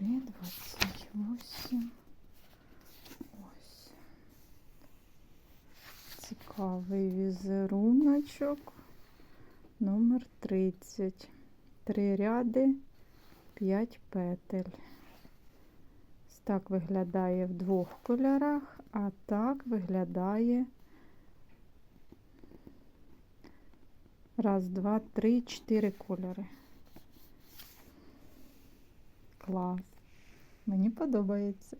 28. Ось. Цікавий візеруночок. Номер 30. Три ряди, 5 петель. Так виглядає в двох кольорах, а так виглядає раз, два, три, чотири кольори. Клас. Мені подобається.